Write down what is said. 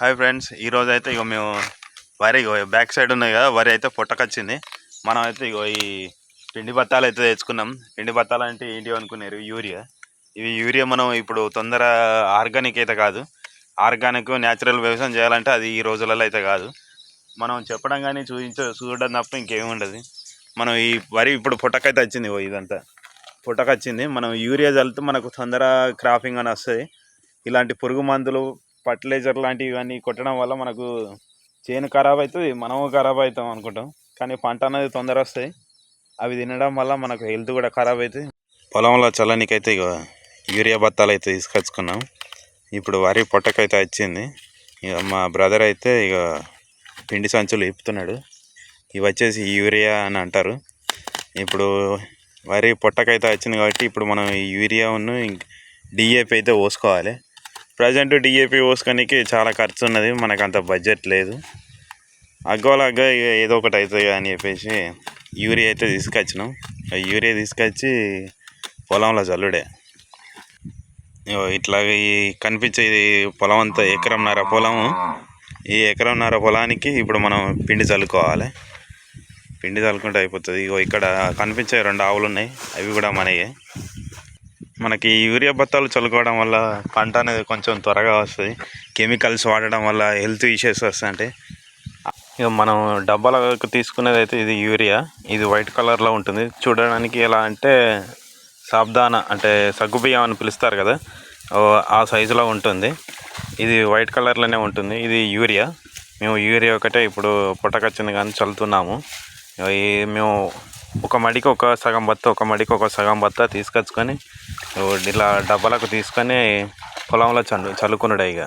Hi friends ఈరోజు అయితే ఇగో మేము వరి ఇగో బ్యాక్ సైడ్ ఉన్నాయి కదా వరి అయితే పుట్టకొచ్చింది. మనం అయితే ఇగో ఈ పిండి బత్తాలు అయితే తెచ్చుకున్నాం. పిండి బత్తాలు అంటే ఏంటి అనుకున్నారు? యూరియా. ఇవి యూరియా మనం ఇప్పుడు తొందర ఆర్గానిక్ అయితే కాదు. ఆర్గానిక్ న్యాచురల్ వ్యవసాయం చేయాలంటే అది ఈ రోజులలో అయితే కాదు. మనం చెప్పడం కానీ చూపించ చూడడం తప్ప ఇంకేమి ఉండదు. మనం ఈ వరి ఇప్పుడు పుట్టకైతే వచ్చింది ఇదంతా. పుట్టకొచ్చింది. మనం యూరియా చల్లితే మనకు తొందర క్రాపింగ్ అని వస్తుంది. ఇలాంటి పురుగు మందులు ఫర్టిలైజర్ లాంటివి ఇవన్నీ కొట్టడం వల్ల మనకు చేను ఖరాబ్ అవుతుంది మనము ఖరాబ్ అవుతాం అనుకుంటాం. కానీ పంట అనేది తొందర వస్తాయి. అవి తినడం వల్ల మనకు హెల్త్ కూడా ఖరాబ్ అవుతుంది. పొలంలో చల్లనికైతే ఇక యూరియా బత్తాలు అయితే తీసుకొచ్చుకున్నాం. ఇప్పుడు వరి పొట్టకైతే వచ్చింది. ఇక మా బ్రదర్ అయితే ఇక పిండి సంచులు ఇప్పుతున్నాడు. ఇవి వచ్చేసి యూరియా అని అంటారు. ఇప్పుడు వరి పొట్టకైతే వచ్చింది కాబట్టి ఇప్పుడు మనం యూరియా యూరియాను డిఏపి అయితే పోసుకోవాలి. ప్రజెంట్ డిఏపి పోసుకోనికి చాలా ఖర్చు ఉన్నది మనకు అంత బడ్జెట్ లేదు. అగ్గోలగ్గా ఇక ఏదో ఒకటి అవుతుంది అని చెప్పేసి యూరియా అయితే తీసుకొచ్చినాం. యూరియా తీసుకొచ్చి పొలంలో చల్లుడే. ఇగో ఇట్లా ఈ కనిపించే పొలం అంతా ఎకరంన్నర పొలము. ఈ ఎకరంన్నర పొలానికి ఇప్పుడు మనం పిండి చల్లుకోవాలి. పిండి చల్లుకుంటే అయిపోతుంది. ఇగో ఇక్కడ కనిపించే రెండు ఆవులు ఉన్నాయి అవి కూడా మనయే. మనకి యూరియా బత్తాలు చల్లుకోవడం వల్ల పంట అనేది కొంచెం త్వరగా వస్తుంది. కెమికల్స్ వాడడం వల్ల హెల్త్ ఇష్యూస్ వస్తాయంటే. ఇక మనం డబ్బాలకు తీసుకునేది అయితే ఇది యూరియా. ఇది వైట్ కలర్లో ఉంటుంది. చూడడానికి ఎలా అంటే సాబ్దాన అంటే సగ్గుబియ్యం అని పిలుస్తారు కదా. ఆ సైజులో ఉంటుంది. ఇది వైట్ కలర్లోనే ఉంటుంది. ఇది యూరియా. మేము యూరియా ఒకటే ఇప్పుడు పుట్టకొచ్చింది కానీ చల్లుతున్నాము. ఈ మేము ఒక మడికి ఒక సగం బత్త ఒక మడికి ఒక సగం బత్త తీసుకొచ్చుకొని ఇలా డబ్బాలకు తీసుకొని పొలంలో చల్లు చల్లుకున్నాడు ఇక.